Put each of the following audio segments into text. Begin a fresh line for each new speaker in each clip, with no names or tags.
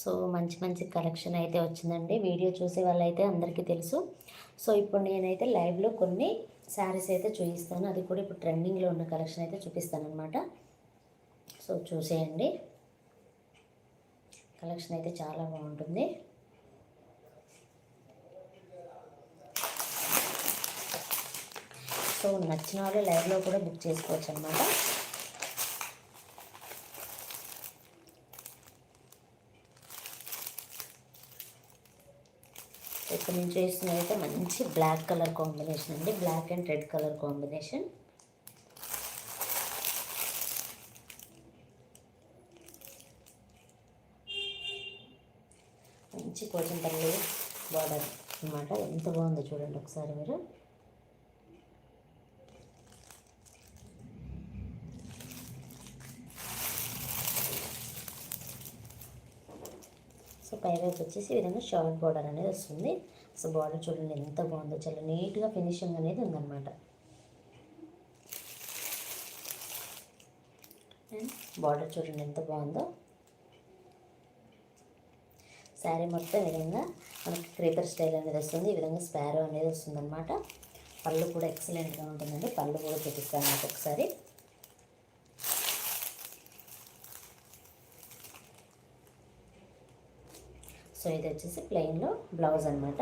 So మంచి మంచి collection అయితే వచ్చిందండి. వీడియో చూసే వాళ్ళైతే అందరికీ తెలుసు. సో ఇప్పుడు నేనైతే లైవ్లో కొన్ని శారీస్ అయితే చూపిస్తాను. అది కూడా ఇప్పుడు ట్రెండింగ్లో ఉన్న కలెక్షన్ అయితే చూపిస్తాను అనమాట సో చూసేయండి. కలెక్షన్ అయితే చాలా బాగుంటుంది. సో నచ్చిన వాళ్ళు లైవ్లో కూడా బుక్ చేసుకోవచ్చు అనమాట ఇక్కడ నుంచి అయితే మంచి బ్లాక్ కలర్ కాంబినేషన్ అండి. Black and red colour combination. మంచి పోచంపల్లి బార్డర్ అన్నమాట. ఎంత బాగుందో చూడండి ఒకసారి మీరు. సో పై వైపు వచ్చేసి ఈ విధంగా షార్ట్ బార్డర్ అనేది వస్తుంది. సో బార్డర్ చూడండి ఎంత బాగుందో. చాలా నీట్గా ఫినిషింగ్ అనేది ఉందన్నమాట. బార్డర్ చూడండి ఎంత బాగుందో. శారీ మొత్తం విధంగా మనకి క్రీపర్ స్టైల్ అనేది వస్తుంది. ఈ విధంగా స్పారో అనేది వస్తుందన్నమాట. పళ్ళు కూడా ఎక్సలెంట్గా ఉంటుందండి. పళ్ళు కూడా చూపిస్తాను నాకు ఒకసారి. సో ఇది వచ్చేసి ప్లెయిన్లో బ్లౌజ్ అనమాట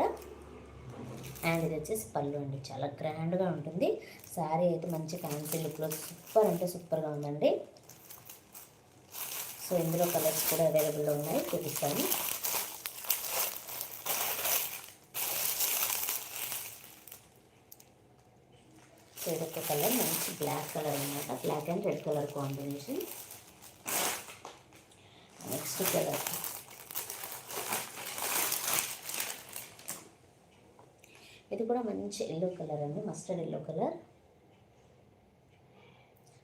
అండ్ ఇది వచ్చేసి పళ్ళు అండి. చాలా గ్రాండ్గా ఉంటుంది. శారీ అయితే మంచి ఫ్యాన్సీ లుక్లో సూపర్ అంటే సూపర్గా ఉందండి. సో ఇందులో కలర్స్ కూడా అవైలబుల్లో ఉన్నాయి. చూపిస్తాను. సో ఇదొక కలర్ మంచి బ్లాక్ కలర్ అనమాట black and red colour combination next colour ఇది కూడా మంచి ఎల్లో కలర్ అండి మస్టర్డ్ ఎల్లో కలర్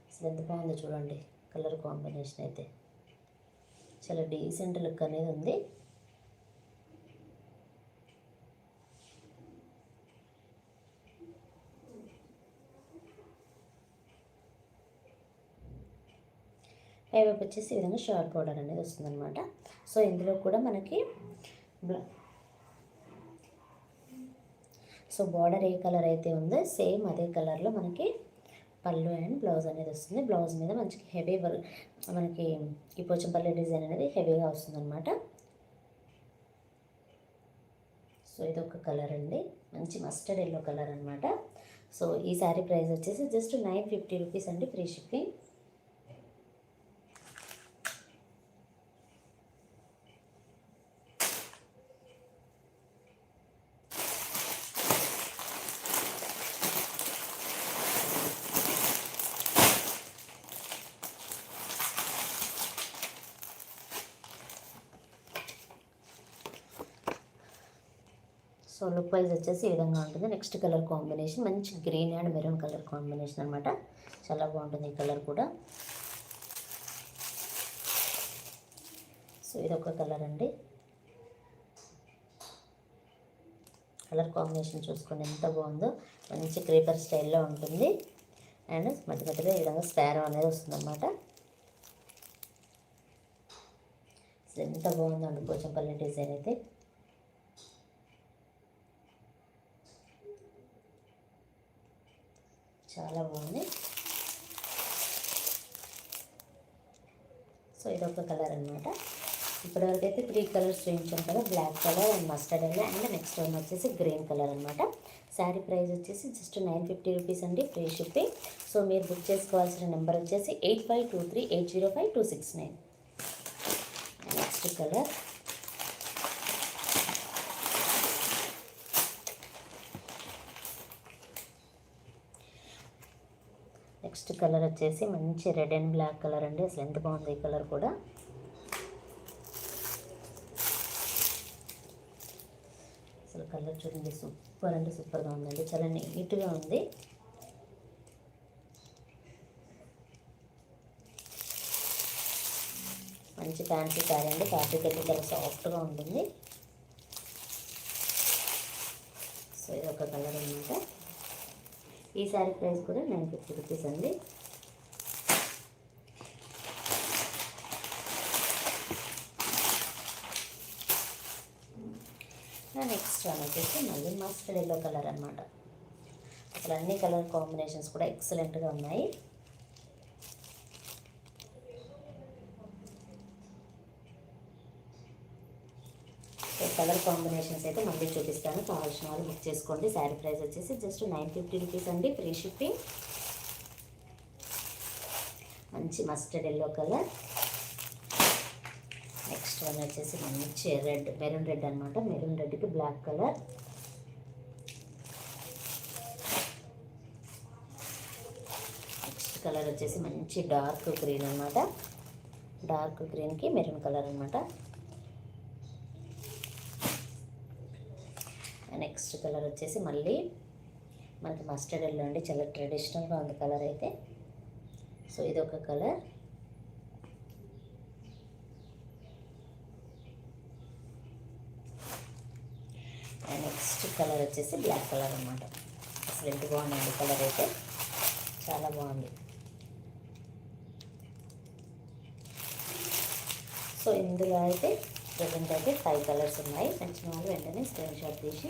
అసలు ఎంత బాగుందో చూడండి కలర్ కాంబినేషన్ అయితే. చాలా డీసెంట్ లుక్ అనేది ఉంది. పైవైపు వచ్చేసి ఈ విధంగా షార్ట్ పౌడర్ అనేది వస్తుందన్నమాట. సో ఇందులో కూడా మనకి బ్ల- సో బార్డర్ ఏ కలర్ అయితే ఉందో సేమ్ అదే కలర్లో మనకి పళ్ళు అండ్ బ్లౌజ్ అనేది వస్తుంది. బ్లౌజ్ మీద మంచి హెవీ మనకి ఈ పోచంపల్లి డిజైన్ అనేది హెవీగా వస్తుంది అనమాట సో ఇది ఒక కలర్ అండి. మంచి మస్టర్డ్ ఎల్లో కలర్ అనమాట సో ఈ శారీ ప్రైస్ వచ్చేసి జస్ట్ నైన్ ఫిఫ్టీ రూపీస్ అండి free shipping. So look wise వచ్చేసి ఈ విధంగా ఉంటుంది. నెక్స్ట్ కలర్ కాంబినేషన్ మంచి green and maroon colour combination అనమాట చాలా బాగుంటుంది ఈ కలర్ కూడా. సో ఇది ఒక కలర్ అండి. కలర్ కాంబినేషన్ చూసుకోండి ఎంత బాగుందో మంచి క్రీపర్ స్టైల్లో ఉంటుంది. అండ్ మధ్య మధ్యలో ఈ విధంగా స్పారో అనేది వస్తుందన్నమాట. అసలు ఎంత బాగుందండి పోచంపల్లి డిజైన్ అయితే. చాలా బాగుంది. సో ఇదొక కలర్ అనమాట ఇప్పటివరకు అయితే త్రీ కలర్స్ చూపించాం కదా black colour and mustard yellow and next one వచ్చేసి గ్రీన్ కలర్ అనమాట శారీ ప్రైస్ వచ్చేసి జస్ట్ నైన్ ఫిఫ్టీ రూపీస్ అండి ఫ్రీ షిప్పింగ్. సో మీరు బుక్ చేసుకోవాల్సిన నెంబర్ వచ్చేసి eight five two three eight zero five two six nine. Next colour. Next colour వచ్చేసి మంచి red and black colour అండి. అసలు ఎంత బాగుంది ఈ కలర్ కూడా. అసలు కలర్ చూడండి సూపర్ అంటే సూపర్గా ఉందండి. చాలా నీట్గా ఉంది. మంచి ఫ్యాన్సీ శారీ అండి. ఫ్యాబ్రిక్ అయితే చాలా సాఫ్ట్గా ఉంటుంది. సో ఇది ఒక కలర్ అనమాట ఈ శారీ ప్రైస్ కూడా నైన్ ఫిఫ్టీ రూపీస్ అండి. నెక్స్ట్ వన్ వచ్చేసి మళ్ళీ మస్ట్ ఎల్లో కలర్ అనమాట అసలు అన్ని కలర్ కాంబినేషన్స్ కూడా ఎక్సలెంట్గా ఉన్నాయి. కలర్ కాంబినేషన్స్ అయితే మళ్ళీ చూపిస్తాను. కావాల్సిన వాళ్ళు బుక్ చేసుకోండి. శారీ ప్రైస్ వచ్చేసి జస్ట్ నైన్ ఫిఫ్టీ రూపీస్ అండి ఫ్రీ షిప్పింగ్. మంచి mustard yellow colour. Next one వచ్చేసి మంచి రెడ్ మెరూన్ రెడ్ అనమాట మెరూన్ రెడ్కి బ్లాక్ కలర్. నెక్స్ట్ కలర్ వచ్చేసి మంచి డార్క్ గ్రీన్ అనమాట డార్క్ గ్రీన్కి మెరూన్ కలర్ అనమాట నెక్స్ట్ కలర్ వచ్చేసి మళ్ళీ మనకి మస్టర్డ్ ఎల్లో అండి. చాలా ట్రెడిషనల్గా ఉంది కలర్ అయితే. సో ఇది ఒక కలర్ నెక్స్ట్ కలర్ వచ్చేసి బ్లాక్ కలర్ అనమాట అసలు ఎంత బాగుందండి కలర్ అయితే. చాలా బాగుంది. సో ఇందులో అయితే ప్రజెంట్ అయితే ఫైవ్ కలర్స్ ఉన్నాయి. నచ్చిన వాళ్ళు వెంటనే స్క్రీన్ షాట్ తీసి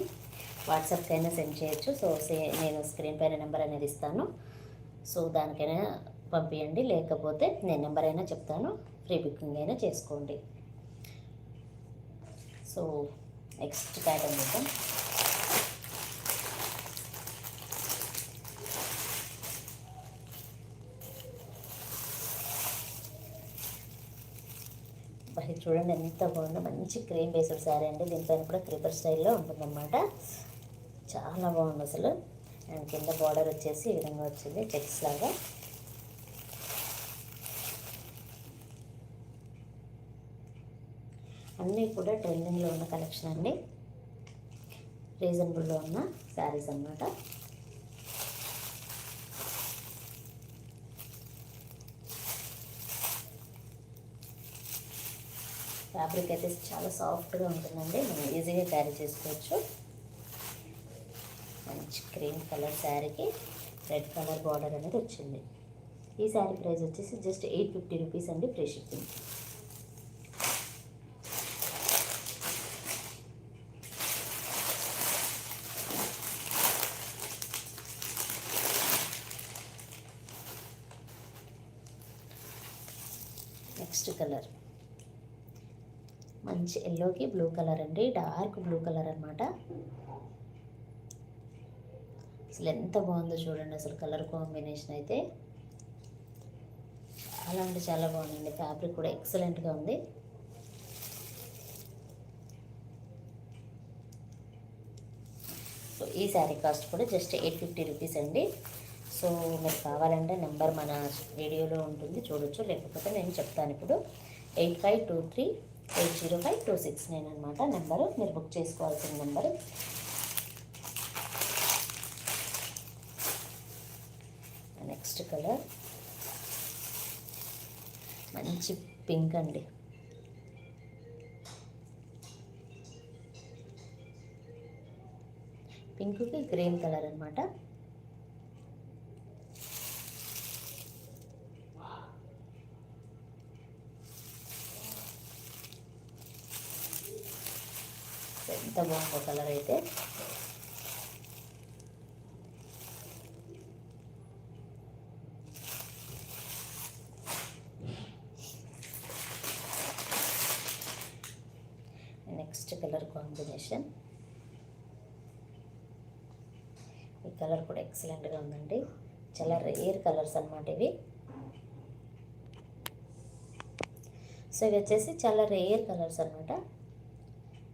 వాట్సాప్కి అయినా సెండ్ చేయొచ్చు. సో సే నేను స్క్రీన్ పైన నెంబర్ అనేది ఇస్తాను. సో దానికైనా పంపించండి లేకపోతే నేను నెంబర్ అయినా చెప్తాను. ఫ్రీ బుకింగ్ అయినా చేసుకోండి. సో నెక్స్ట్ ప్యాటర్న్ చూద్దాం. ఇది చూడండి ఎంత బాగుందో. మంచి క్రీమ్ బేస్డ్ శారీ అండి. దీనిపైన కూడా క్రీపర్ స్టైల్లో ఉంటుందన్నమాట. చాలా బాగుంది అసలు. అండ్ కింద బార్డర్ వచ్చేసి ఈ విధంగా వచ్చింది. చెక్స్ లాగా. అన్నీ కూడా ట్రెండింగ్లో ఉన్న కలెక్షన్ అండి. రీజనబుల్లో ఉన్న శారీస్ అన్నమాట. ఫ్యాబ్రిక్ అయితే చాలా సాఫ్ట్గా ఉంటుందండి. మనం ఈజీగా క్యారీ చేసుకోవచ్చు. మంచి క్రీమ్ కలర్ శారీకి రెడ్ కలర్ బార్డర్ అనేది వచ్చింది. ఈ శారీ ప్రైస్ వచ్చేసి జస్ట్ ఎయిట్ ఫిఫ్టీ రూపీస్ అండి ఫ్రీ షిప్పింగ్ నెక్స్ట్ కలర్ మంచి ఎల్లోకి బ్లూ కలర్ అండి డార్క్ బ్లూ కలర్ అనమాట అసలు ఎంత బాగుందో చూడండి అసలు కలర్ కాంబినేషన్ అయితే. చాలా అంటే చాలా బాగుందండి ఫ్యాబ్రిక్ కూడా ఎక్సలెంట్గా ఉంది. సో ఈ శారీ కాస్ట్ కూడా జస్ట్ ఎయిట్ ఫిఫ్టీ రూపీస్ అండి. సో మీరు కావాలంటే నెంబర్ మన వీడియోలో ఉంటుంది చూడొచ్చు. లేకపోతే నేను చెప్తాను ఇప్పుడు. Eight five two three eight zero five two six nine అనమాట నెంబరు మీరు బుక్ చేసుకోవాల్సిన నెంబరు. Next colour. మంచి పింక్ అండి. పింక్కి గ్రీన్ కలర్ అనమాట ఎంత బాగుందో కలర్ అయితే. నెక్స్ట్ కలర్ కాంబినేషన్ ఈ కలర్ కూడా ఎక్సలెంట్గా ఉందండి. చాలా రేర్ కలర్స్ అనమాట ఇవి. సో ఇవి వచ్చేసి చాలా రేర్ కలర్స్ అనమాట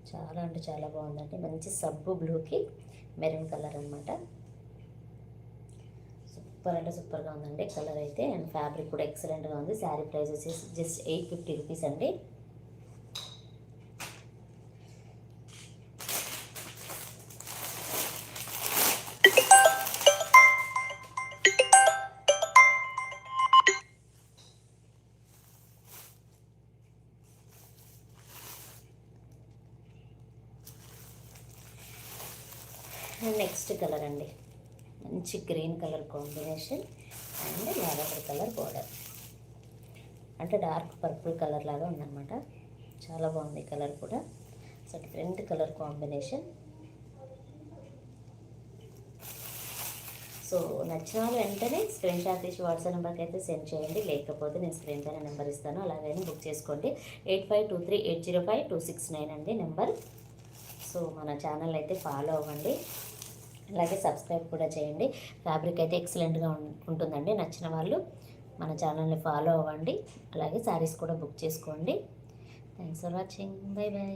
చాలా అంటే చాలా బాగుందండి. మంచి సబ్బు బ్లూకి మెరూన్ కలర్ అనమాట సూపర్ అంటే సూపర్గా ఉందండి. కలర్ అయితే అండ్ ఫ్యాబ్రిక్ కూడా ఎక్సలెంట్గా ఉంది. శారీ ప్రైస్ వచ్చేసి జస్ట్ ఎయిట్ ఫిఫ్టీ రూపీస్ అండి. అండ్ నెక్స్ట్ కలర్ అండి. మంచి green colour combination and lavender colour border అంటే డార్క్ పర్పుల్ కలర్ లాగా ఉందన్నమాట. చాలా బాగుంది కలర్ కూడా. So different colour combination. So నచ్చిన వాళ్ళు వెంటనే స్క్రీన్ షాట్ తీసి వాట్సాప్ నెంబర్కి అయితే సెండ్ చేయండి. లేకపోతే నేను స్క్రీన్ పైన నెంబర్ ఇస్తాను. అలాగైనా బుక్ చేసుకోండి. Eight five two three eight zero five two six nine అండి నెంబర్ సో మన ఛానల్ అయితే ఫాలో అవ్వండి. అలాగే సబ్స్క్రైబ్ కూడా చేయండి. ఫ్యాబ్రిక్ అయితే ఎక్సలెంట్గా ఉంటుందండి. నచ్చిన వాళ్ళు మన ఛానల్ని ఫాలో అవ్వండి. అలాగే శారీస్ కూడా బుక్ చేసుకోండి. Thanks for watching. Bye bye